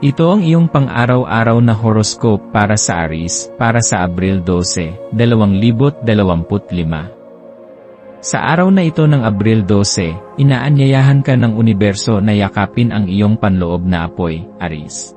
Ito ang iyong pang-araw-araw na horoscope para sa Aries, para sa Abril 12, 2025. Sa araw na ito ng Abril 12, inaanyayahan ka ng universo na yakapin ang iyong panloob na apoy, Aries.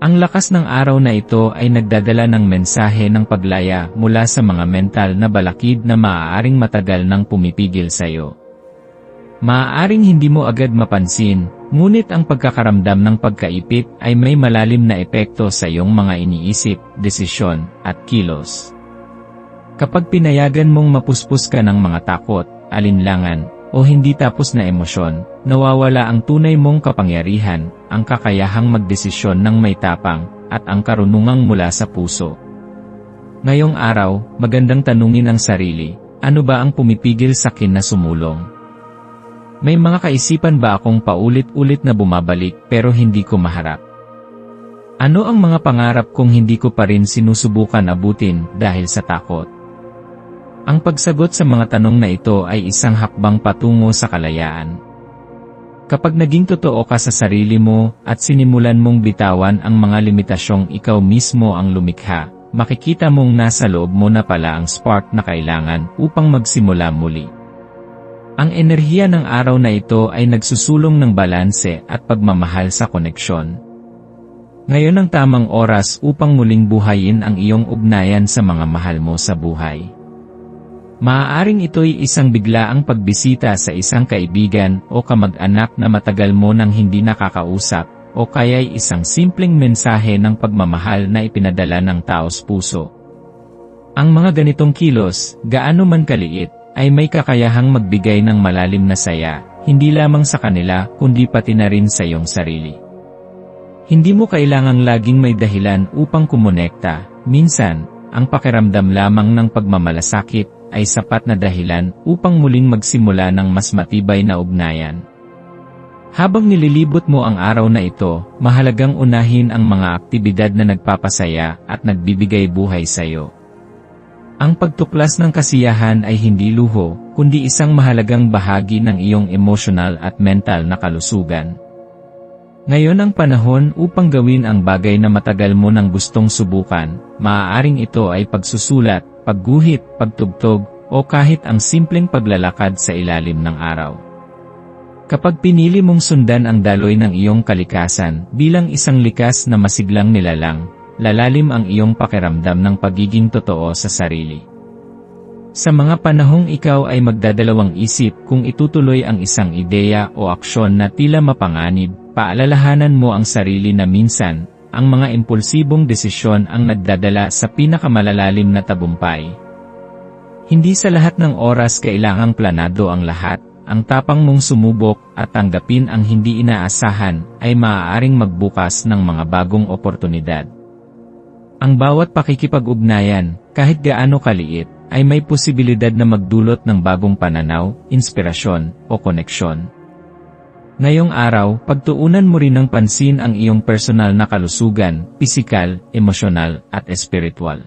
Ang lakas ng araw na ito ay nagdadala ng mensahe ng paglaya mula sa mga mental na balakid na maaaring matagal nang pumipigil sa iyo. Maaaring hindi mo agad mapansin, ngunit ang pagkakaramdam ng pagkaipit ay may malalim na epekto sa iyong mga iniisip, desisyon, at kilos. Kapag pinayagan mong mapuspos ka ng mga takot, alinlangan, o hindi tapos na emosyon, nawawala ang tunay mong kapangyarihan, ang kakayahang magdesisyon ng may tapang, at ang karunungang mula sa puso. Ngayong araw, magandang tanungin ang sarili, ano ba ang pumipigil sa akin na sumulong? May mga kaisipan ba akong paulit-ulit na bumabalik pero hindi ko maharap? Ano ang mga pangarap kung hindi ko pa rin sinusubukan abutin dahil sa takot? Ang pagsagot sa mga tanong na ito ay isang hakbang patungo sa kalayaan. Kapag naging totoo ka sa sarili mo at sinimulan mong bitawan ang mga limitasyong ikaw mismo ang lumikha, makikita mong nasa loob mo na pala ang spark na kailangan upang magsimula muli. Ang enerhiya ng araw na ito ay nagsusulong ng balanse at pagmamahal sa koneksyon. Ngayon ang tamang oras upang muling buhayin ang iyong ugnayan sa mga mahal mo sa buhay. Maaaring ito'y isang biglaang pagbisita sa isang kaibigan o kamag-anak na matagal mo nang hindi nakakausap, o kaya'y isang simpleng mensahe ng pagmamahal na ipinadala ng taos puso. Ang mga ganitong kilos, gaano man kaliit, ay may kakayahang magbigay ng malalim na saya, hindi lamang sa kanila, kundi pati na rin sa iyong sarili. Hindi mo kailangang laging may dahilan upang kumonekta, minsan, ang pakiramdam lamang ng pagmamalasakit, ay sapat na dahilan upang muling magsimula ng mas matibay na ugnayan. Habang nililibot mo ang araw na ito, mahalagang unahin ang mga aktibidad na nagpapasaya at nagbibigay buhay sa iyo. Ang pagtuklas ng kasiyahan ay hindi luho, kundi isang mahalagang bahagi ng iyong emotional at mental na kalusugan. Ngayon ang panahon upang gawin ang bagay na matagal mo nang gustong subukan, maaaring ito ay pagsusulat, pagguhit, pagtugtog, o kahit ang simpleng paglalakad sa ilalim ng araw. Kapag pinili mong sundan ang daloy ng iyong kalikasan bilang isang likas na masiglang nilalang, lalalim ang iyong pakiramdam ng pagiging totoo sa sarili. Sa mga panahong ikaw ay magdadalawang isip kung itutuloy ang isang ideya o aksyon na tila mapanganib, paalalahanan mo ang sarili na minsan, ang mga impulsibong desisyon ang nagdadala sa pinakamalalalim na tabumpay. Hindi sa lahat ng oras kailangang planado ang lahat, ang tapang mong sumubok at tanggapin ang hindi inaasahan ay maaaring magbukas ng mga bagong oportunidad. Ang bawat pakikipag-ugnayan, kahit gaano kaliit, ay may posibilidad na magdulot ng bagong pananaw, inspirasyon, o koneksyon. Ngayong araw, pagtuunan mo rin ng pansin ang iyong personal na kalusugan, pisikal, emosyonal, at espiritual.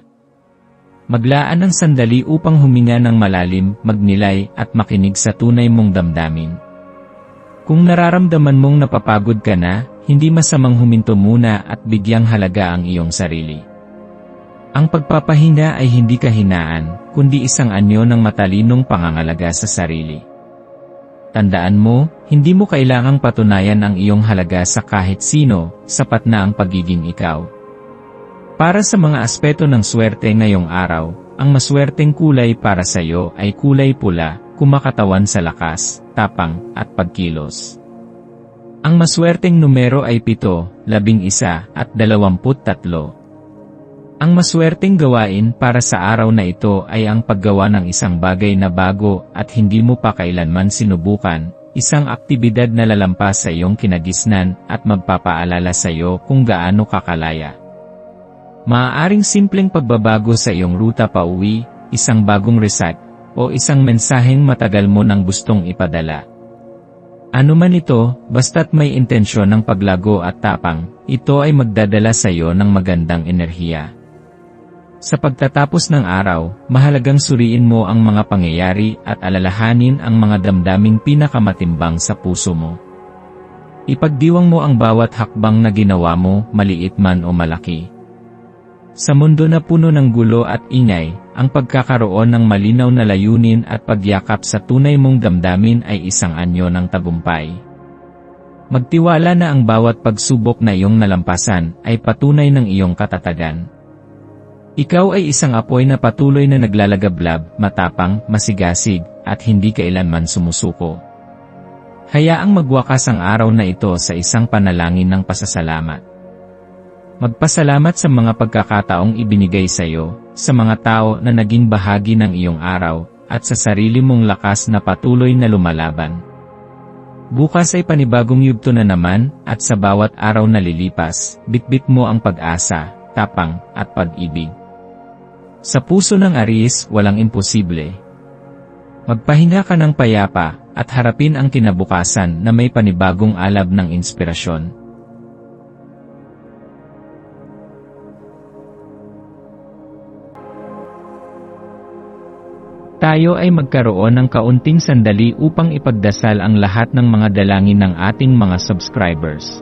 Maglaan ng sandali upang huminga ng malalim, magnilay, at makinig sa tunay mong damdamin. Kung nararamdaman mong napapagod ka na, hindi masamang huminto muna at bigyang halaga ang iyong sarili. Ang pagpapahinga ay hindi kahinaan, kundi isang anyo ng matalinong pangangalaga sa sarili. Tandaan mo, hindi mo kailangang patunayan ang iyong halaga sa kahit sino, sapat na ang pagiging ikaw. Para sa mga aspeto ng swerte ngayong araw, ang maswerteng kulay para sa iyo ay kulay pula, kumakatawan sa lakas, tapang, at pagkilos. Ang maswerteng numero ay 7, 11, at 23. Ang maswerteng gawain para sa araw na ito ay ang paggawa ng isang bagay na bago at hindi mo pa kailanman sinubukan, isang aktibidad na lalampas sa iyong kinagisnan at magpapaalala sa iyo kung gaano kakalaya. Maaaring simpleng pagbabago sa iyong ruta pa uwi, isang bagong reset, o isang mensaheng matagal mo nang gustong ipadala. Ano man ito, basta't may intensyon ng paglago at tapang, ito ay magdadala sa iyo ng magandang enerhiya. Sa pagtatapos ng araw, mahalagang suriin mo ang mga pangyayari at alalahanin ang mga damdaming pinakamatimbang sa puso mo. Ipagdiwang mo ang bawat hakbang na ginawa mo, maliit man o malaki. Sa mundo na puno ng gulo at ingay, ang pagkakaroon ng malinaw na layunin at pagyakap sa tunay mong damdamin ay isang anyo ng tagumpay. Magtiwala na ang bawat pagsubok na iyong nalampasan ay patunay ng iyong katatagan. Ikaw ay isang apoy na patuloy na naglalagablab, matapang, masigasig, at hindi kailanman sumusuko. Hayaang magwakas ang araw na ito sa isang panalangin ng pasasalamat. Magpasalamat sa mga pagkakataong ibinigay sa iyo, sa mga tao na naging bahagi ng iyong araw, at sa sarili mong lakas na patuloy na lumalaban. Bukas ay panibagong yugto na naman, at sa bawat araw na lilipas, bitbit mo ang pag-asa, tapang, at pag-ibig. Sa puso ng Aris, walang imposible. Magpahinga ka ng payapa, at harapin ang kinabukasan na may panibagong alab ng inspirasyon. Tayo ay magkaroon ng kaunting sandali upang ipagdasal ang lahat ng mga dalangin ng ating mga subscribers,